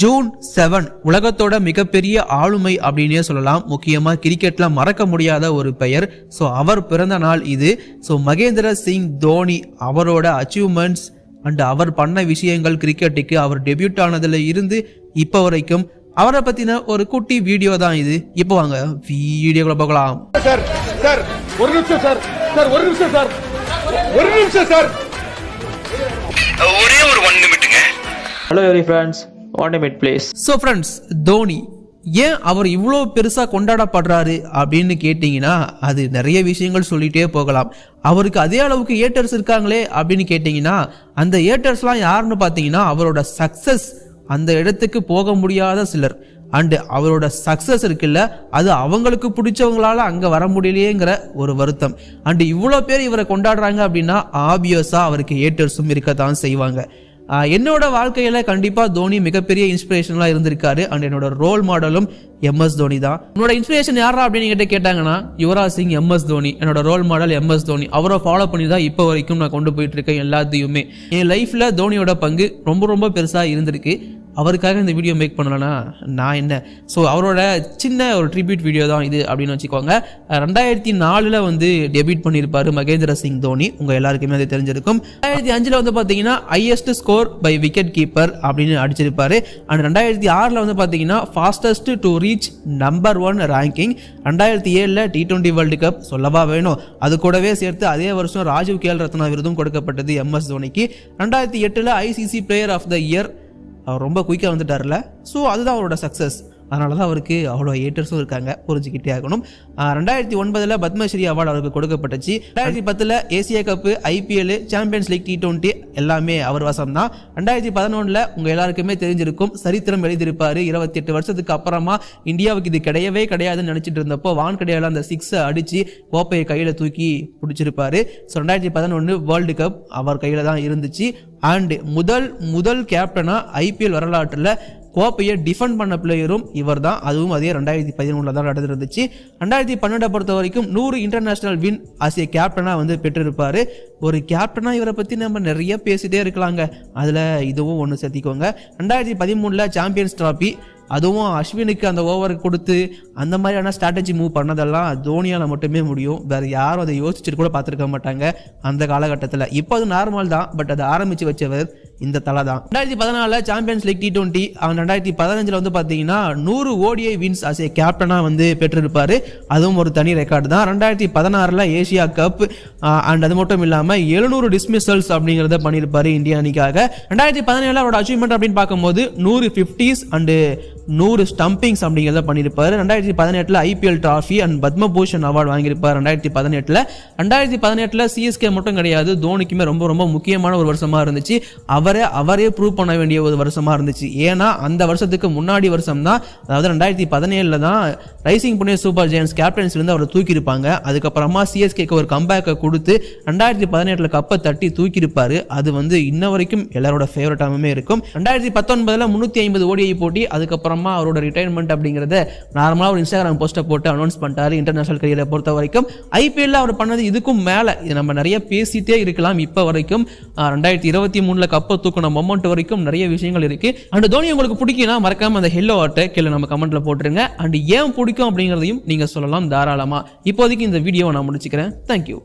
June seven உலகத்தோட மிகப்பெரிய ஆளுமை அப்படின்னே சொல்லலாம். முக்கியமாக கிரிக்கெட்ல மறக்க முடியாத ஒரு பெயர். ஸோ அவர் பிறந்த நாள் இது. ஸோ மகேந்திர சிங் தோனி அவரோட அச்சீவ்மெண்ட்ஸ் அண்ட் அவர் பண்ண விஷயங்கள் கிரிக்கெட்டுக்கு அவர் டெபியூட் ஆனதுல இருந்து இப்போ வரைக்கும். அவரை பத்தின ஒரு குட்டி வீடியோ தான் இது. இப்போ வாங்க வீடியோக்குள்ள பார்க்கலாம் சார் சார் ஒரு நிமிஷம் சார் சார் ஒரு நிமிஷம் சார் ஒரு நிமிஷம் சார். ஒரே ஒரு one நிமிட்டுங்க hello every friends what place so friends Dhoni ஏன் அவர் இவ்வளோ பெருசாக கொண்டாடப்படுறாரு அப்படின்னு கேட்டிங்கன்னா அது நிறைய விஷயங்கள் சொல்லிகிட்டே போகலாம். அவருக்கு அதே அளவுக்கு ஏட்டர்ஸ் இருக்காங்களே அப்படின்னு கேட்டிங்கன்னா அந்த ஏட்டர்ஸ்லாம் யாருன்னு பார்த்தீங்கன்னா அவரோட சக்ஸஸ் அந்த இடத்துக்கு போக முடியாத சிலர். அண்டு அவரோட சக்ஸஸ் இருக்குல்ல அது அவங்களுக்கு பிடிச்சவங்களால அங்கே வர முடியலையேங்கிற ஒரு வருத்தம். அண்டு இவ்வளோ பேர் இவரை கொண்டாடுறாங்க அப்படின்னா ஆபியஸாக அவருக்கு ஏட்டர்ஸும் இருக்கத்தான் செய்வாங்க. என்னோட வாழ்க்கையில் கண்டிப்பாக தோனி மிகப்பெரிய இன்ஸ்பிரேஷனலா இருந்திருக்காரு. அண்ட் என்னோட ரோல் மாடலும் எம்எஸ் தோனி தான். என்னோட இன்ஸ்பிரேஷன் யாரா அப்படின்னு கிட்ட கேட்டாங்கன்னா யுவராஜ் சிங் எம்எஸ் தோனி. என்னோட ரோல் மாடல் எம்எஸ் தோனி. அவரை ஃபாலோ பண்ணி தான் இப்போ வரைக்கும் நான் கொண்டு போயிட்டு இருக்கேன் எல்லாத்தையுமே. என் லைஃப்பில் தோனியோட பங்கு ரொம்ப ரொம்ப பெருசாக இருந்திருக்கு. அவருக்காக இந்த வீடியோ மேக் பண்ணலன்னா நான் என்ன? ஸோ அவரோட சின்ன ஒரு ட்ரிபியூட் வீடியோ தான் இது அப்படின்னு வச்சுக்கோங்க. ரெண்டாயிரத்தி நாலில் வந்து டெபியூட் பண்ணியிருப்பாரு மகேந்திர சிங் தோனி. உங்கள் எல்லாருக்குமே அது தெரிஞ்சிருக்கும். ரெண்டாயிரத்தி அஞ்சில் வந்து பார்த்தீங்கன்னா highest score by wicket keeper அப்படின்னு அடிச்சிருப்பார். அண்ட் ரெண்டாயிரத்தி ஆறில் வந்து பார்த்தீங்கன்னா fastest to reach number one ranking ரெண்டாயிரத்தி ஏழில் டி டுவெண்ட்டி வேர்ல்டு கப் சொல்லவா வேணும்? அது கூடவே சேர்த்து அதே வருஷம் ராஜீவ் கேல் ரத்னா விருதும் கொடுக்கப்பட்டது எம்எஸ் தோனிக்கு. ரெண்டாயிரத்தி எட்டில் ICC player of the year அவர் ரொம்ப குயிக்காக வந்துட்டார்ல ஸோ அதுதான் அவரோட சக்ஸஸ் அதனால தான் அவருக்கு அவ்வளோ ஏட்டர்ஸும் இருக்காங்க. புரிஞ்சுக்கிட்டே ஆகணும். ரெண்டாயிரத்தி ஒன்பதில் பத்மஸ்ரீ அவார்டு அவருக்கு கொடுக்கப்பட்டுச்சு. ரெண்டாயிரத்தி பத்தில் Asia cup IPL champions league T twenty எல்லாமே அவர் வசம் தான். ரெண்டாயிரத்தி பதினொன்றில் உங்கள் எல்லாருக்குமே தெரிஞ்சிருக்கும் சரித்திரம் எழுதியிருப்பார். இருபத்தி எட்டு வருஷத்துக்கு அப்புறமா இந்தியாவுக்கு இது கிடையவே கிடையாதுன்னு நினச்சிட்டு இருந்தப்போ வான்கடையால் அந்த சிக்ஸை அடித்து கோப்பையை கையில் தூக்கி பிடிச்சிருப்பாரு. ஸோ ரெண்டாயிரத்தி பதினொன்று வேர்ல்டு கப் அவர் கையில் தான் இருந்துச்சு. அண்டு முதல் முதல் கேப்டனாக ஐபிஎல் வரலாற்றில் கோப்பையை டிஃபெண்ட் பண்ண பிளேயரும் இவர் தான் அதுவும் அதே ரெண்டாயிரத்தி பதினொன்றில் தான் நடந்துருந்துச்சு. ரெண்டாயிரத்தி பன்னெண்டை பொறுத்த வரைக்கும் நூறு இன்டர்நேஷனல் வின் ஆசிய கேப்டனாக வந்து பெற்றிருப்பார். ஒரு கேப்டனாக இவரை பற்றி நம்ம நிறைய பேசிட்டே இருக்கலாங்க. அதில் இதுவும் ஒன்று சேர்த்திக்கோங்க. ரெண்டாயிரத்தி பதிமூணில் சாம்பியன்ஸ் ட்ராஃபி அதுவும் அஸ்வினுக்கு அந்த ஓவர் கொடுத்து அந்த மாதிரியான ஸ்ட்ராட்டஜி மூவ் பண்ணதெல்லாம் தோனியால் மட்டுமே முடியும். வேறு யாரும் அதை யோசிச்சுட்டு கூட பார்த்துருக்க மாட்டாங்க அந்த காலகட்டத்தில். இப்போ அது நார்மல் தான் பட் அதை ஆரம்பித்து வச்சவர் இந்த தலை தான். ரெண்டாயிரத்தி பதினாலில் சாம்பியன்ஸ் லீக் டி டுவெண்ட்டி ரெண்டாயிரத்தி பதினஞ்சில் வந்து பார்த்தீங்கன்னா நூறு ஓடிஐ வின்ஸ் அஸ் ஏ கேப்டனாக வந்து பெற்றிருப்பார். அதுவும் ஒரு தனி ரெக்கார்டு தான். ரெண்டாயிரத்தி பதினாறில் ஏசியா கப் அண்ட் அது மட்டும் இல்லாமல் எழுநூறு டிஸ்மிசல்ஸ் அப்படிங்கிறத பண்ணியிருப்பார் இந்தியா அணிக்காக. ரெண்டாயிரத்தி பதினேழில் அவரோட அச்சீவ்மெண்ட் அப்படின்னு பார்க்கும்போது நூறு ஃபிஃப்டிஸ் அண்டு நூறு ஸ்டம்பிங்ஸ் அப்படிங்கிறத பண்ணியிருப்பார். ரெண்டாயிரத்தி பதினெட்டில் IPL trophy and Padma Bhushan award வாங்கியிருப்பார் ரெண்டாயிரத்தி பதினெட்டில். ரெண்டாயிரத்தி பதினெட்டில் சிஎஸ்கே மட்டும் கிடையாது. தோனிக்குமே ரொம்ப ரொம்ப முக்கியமான ஒரு வருஷமாக இருந்துச்சு. அவர் அவரே அவரே ப்ரூவ் பண்ண வேண்டிய ஒரு வருஷமாக இருந்துச்சு. ஏன்னா அந்த வருஷத்துக்கு முன்னாடி வருஷம் தான் அதாவது ரெண்டாயிரத்தி பதினேழில் தான் ரைசிங் புனே சூப்பர் ஜெயன்ஸ் கேப்டன்ஸ்லேருந்து அவரை தூக்கியிருப்பாங்க. அதுக்கப்புறமா சிஎஸ்கேக்கு ஒரு கம்பேக்கை கொடுத்து ரெண்டாயிரத்தி பதினெட்டில் கப்பை தட்டி தூக்கியிருப்பார். அது வந்து இன்ன வரைக்கும் எல்லாரோட ஃபேவரட்டாகவுமே இருக்கும். ரெண்டாயிரத்தி பத்தொன்பதில் முந்நூற்றி ஐம்பது ஓடிஐ போட்டி அதுக்கப்புறமா அவரோட ரிட்டைர்மெண்ட் அப்படிங்கிறத நார்மலாக ஒரு இன்ஸ்டாகிராம் போஸ்ட்டை போட்டு அனௌன்ஸ் பண்ணிட்டாரு இன்டர்நேஷனல் கரியரை பொறுத்த வரைக்கும். ஐபிஎல்ல அவர் பண்ணது இதுக்கும் மேலே. இது நம்ம நிறைய பேசிட்டே இருக்கலாம் இப்போ வரைக்கும். ரெண்டாயிரத்தி இருபத்தி மூணில் கப்பு தூக்கின மொமெண்ட் வரைக்கும் நிறைய விஷயங்கள் இருக்கு. அண்ட் தோனி உங்களுக்கு பிடிக்கும்னா மறக்காம அந்த ஹெல்லோ ஆட்டை கீழே நம்ம கமெண்ட்ல போட்டுருங்க. அண்ட் ஏன் பிடிக்கும் அப்படிங்கிறதையும் நீங்க சொல்லலாம் தாராளமா. இப்போதைக்கு இந்த வீடியோவை நான் முடிச்சுக்கிறேன். தேங்க்யூ